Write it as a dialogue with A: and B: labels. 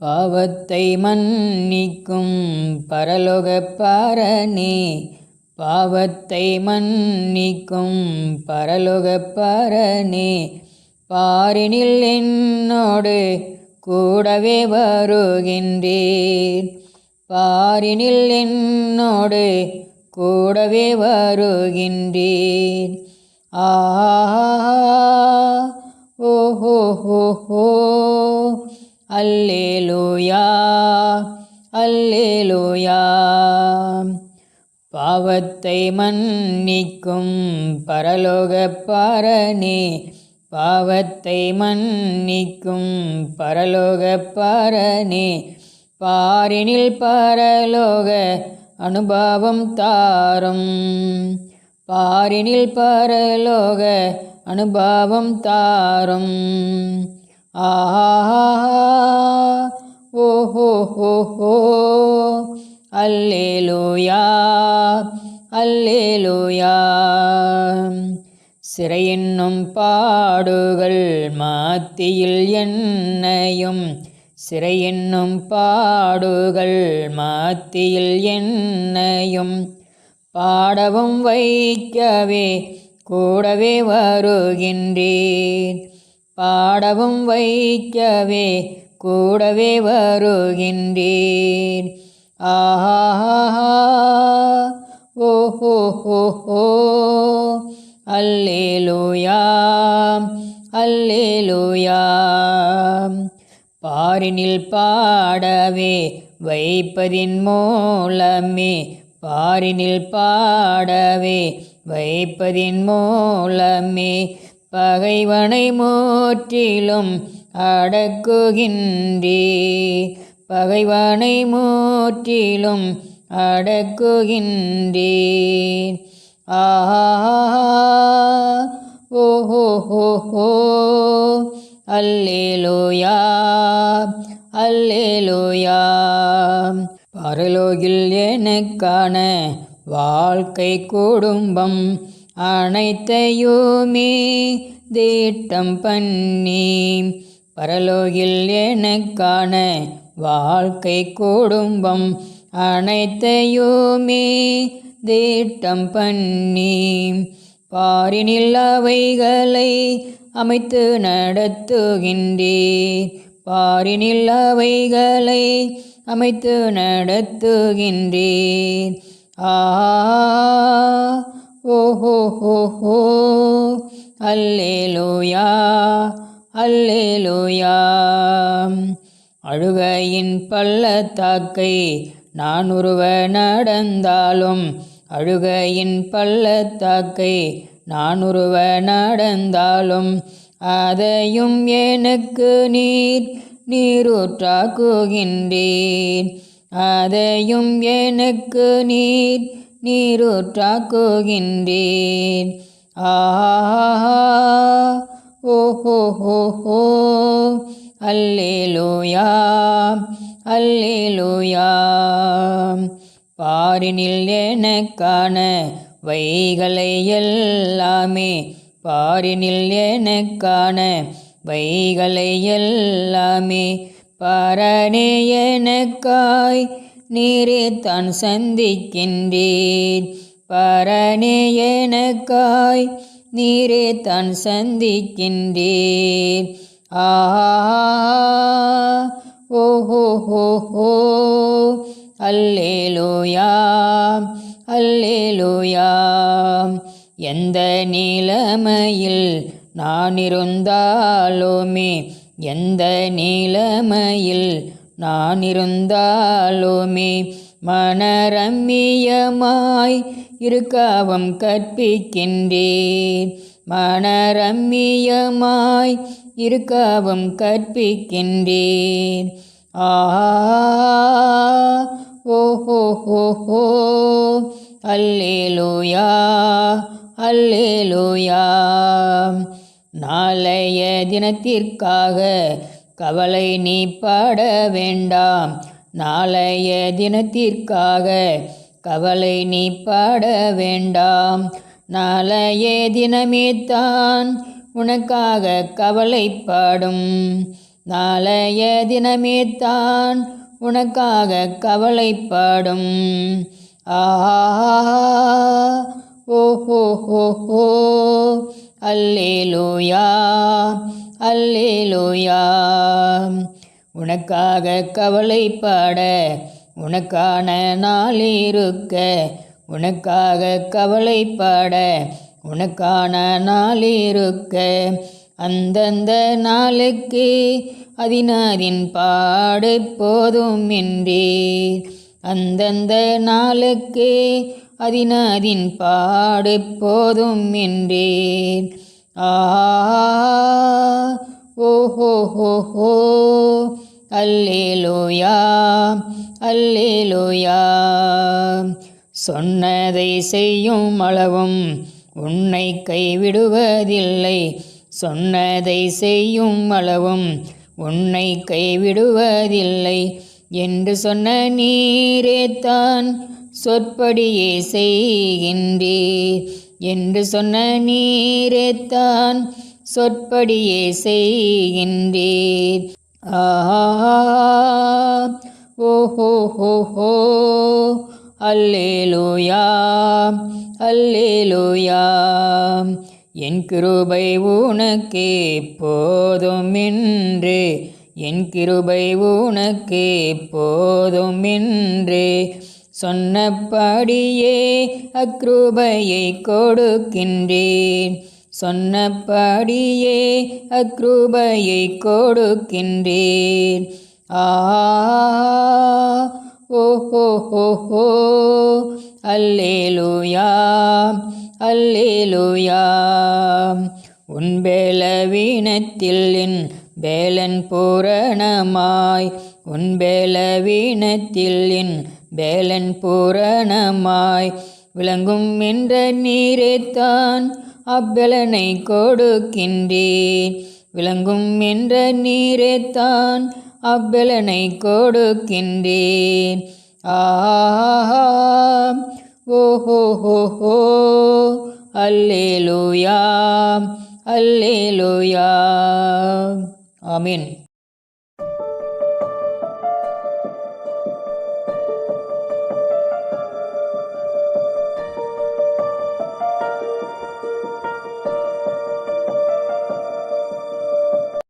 A: பாவத்தை மன்னிக்கும் பரலோகப் பரனே பாவத்தை மன்னிக்கும் பரலோகப் பரனே பாரினில் என்னோடு கூடவே வருகின்றீர். பாரினில் என்னோடு கூடவே வருகின்றீர். ஆஹா ஓஹோ ஹோ ஹோ அல்லேலூயா அல்லேலூயா. பாவத்தை மன்னிக்கும் பரலோக பரனே பாவத்தை மன்னிக்கும் பரலோக பரனே. பாரினில் பரலோக அனுபவம் தாரும் பாரினில் பரலோக அனுபவம் தாரும். ஆஹா ஓஹோ ஹோ ஹோ அல்லேலூயா அல்லேலூயா. சிறையென்னும் பாடுகள் மாத்தியில் என்னையும் சிறையென்னும் பாடுகள் மாத்தியில் என்னையும். பாடவும் வைக்கவே கூடவே வருகின்றேன் பாடவும் வைக்கவே கூடவே வருகின்றேன். ஆஹா ஓஹோ ஹோ ஹோ அல்லேலூயா. பாரினில் பாடவே வைப்பதின் மூலமே பாரினில் பாடவே வைப்பதின் மூலமே பகைவனை முற்றிலும் அடக்குகின்றே. பகைவனை முற்றிலும் அடக்குகின்றேன். ஆஹா ஓஹோ அல்லேலோயா ஹோ பரலோகில் எனக்கான வாழ்க்கை குடும்பம் அனைத்தையுமே தீட்டம் பண்ணி பரலோகில் எனக்கான வாழ்க்கை குடும்பம் அனைத்தையுமே தீட்டம் பண்ணி பாரினில் அவைகளை அமைத்து நடத்துகின்றேன். பாரினில் அவைகளை அமைத்து நடத்துகின்றேன். ஆ ஓஹோ ஹோ ஹோ. அல்லேலூயா அல்லேலூயா. அழுகையின் பள்ளத்தாக்கை நான் உருவ நடந்தாலும் அழுகையின் பள்ளத்தாக்கை நான் உருவ நடந்தாலும் அதையும் எனக்கு நீர் நீரூற்றாக்குகின்றேன். அதையும் எனக்கு நீர் நீரூற்றாக்குகின்றேன் ஆஹா ஓஹோ ஹோ ஹோ அல்லேலூயா அல்லேலூயா. பாரினில் எனக்கான வைகளை எல்லாமே பாரினில் எனக்கான வைகளை எல்லாமே பரனே எனக்காய் நீரே தான் சந்திக்கின்றேன். பரணே எனக்காய் நீரே தான் சந்திக்கின்றேன். ஆஹா ஓஹோ ஹோ ஹோ. அல்லேலூயா அல்லேலூயா. எந்த நிலைமையில் நான் இருந்தாலுமே எந்த நிலைமையில் நான் இருந்தாலுமே மனரம்மியமாய் இருக்காவம் கற்பிக்கின்றேன். மனரம்மியமாய் இருக்காவம் கற்பிக்கின்றேன். ஆஹா ஓஹோ அல்லேலோயா ஹோ. அல்லேலூயா அல்லேலூயா. நாளைய தினத்திற்காக கவலை நீ பாட வேண்டாம். நாளைய தினத்திற்காக கவலை நீ பாட வேண்டாம். நாளைய தினமே தான் உனக்காக கவலைப்படும் நாளைய தினமே தான் உனக்காக கவலைப்படும் ஆஹா ஓஹோ ஹோ ஹோ அல்லேலூயா. அல்லேலோயா. உனக்காக கவலைப்பட உனக்கான நாள் இருக்க. உனக்காக கவலைப்பட உனக்கான நாள் இருக்க. அந்தந்த நாளுக்கு அதினதின் பாடு போதும் என்றீர் அந்தந்த நாளுக்கு அதினதின் பாடு போதும் என்றேன் ஆஹா ஓஹோ ஹோ ஹோ ஹோ அல்லேலூயா. சொன்னதை செய்யும் அளவும் உன்னை கைவிடுவதில்லை. சொன்னதை செய்யும் அளவும் உன்னை கைவிடுவதில்லை. என்று சொன்ன நீரே தான் சொற்படியே செய்கின்றே என்று சொன்ன நீரேத்தான். சொற்படியே செய்கின்றீர் ஆஹா ஓ ஹோ ஹோ ஹோ. அல்லேலூயா அல்லேலூயா. என் கிருபை உனக்கே போதும் என்று என் கிருபை உனக்கே போதும் என்று சொன்னபடியே அக்ரூபையை கொடுக்கின்றேன். சொன்னபடியே அக்ரூபையை கொடுக்கின்றேன். ஆ ஓஹோ ஹோ அல்லேலூயா அல்லேலூயா. உன் பேலவீனத்தில் என் பேலன் பூரணமாய் உன் பேலவீனத்தில் என் வேலன் பூரணமாய் விளங்கும் என்ற நீரைத்தான் அப்பலனை கொடுக்கின்றேன். விளங்கும் என்ற நீரைத்தான் அப்பலனை கொடுக்கின்றேன். ஆஹா ஓஹோ ஹோ ஹோ ஹோ அல்லேலூயா அல்லேலூயா. ஆமீன்.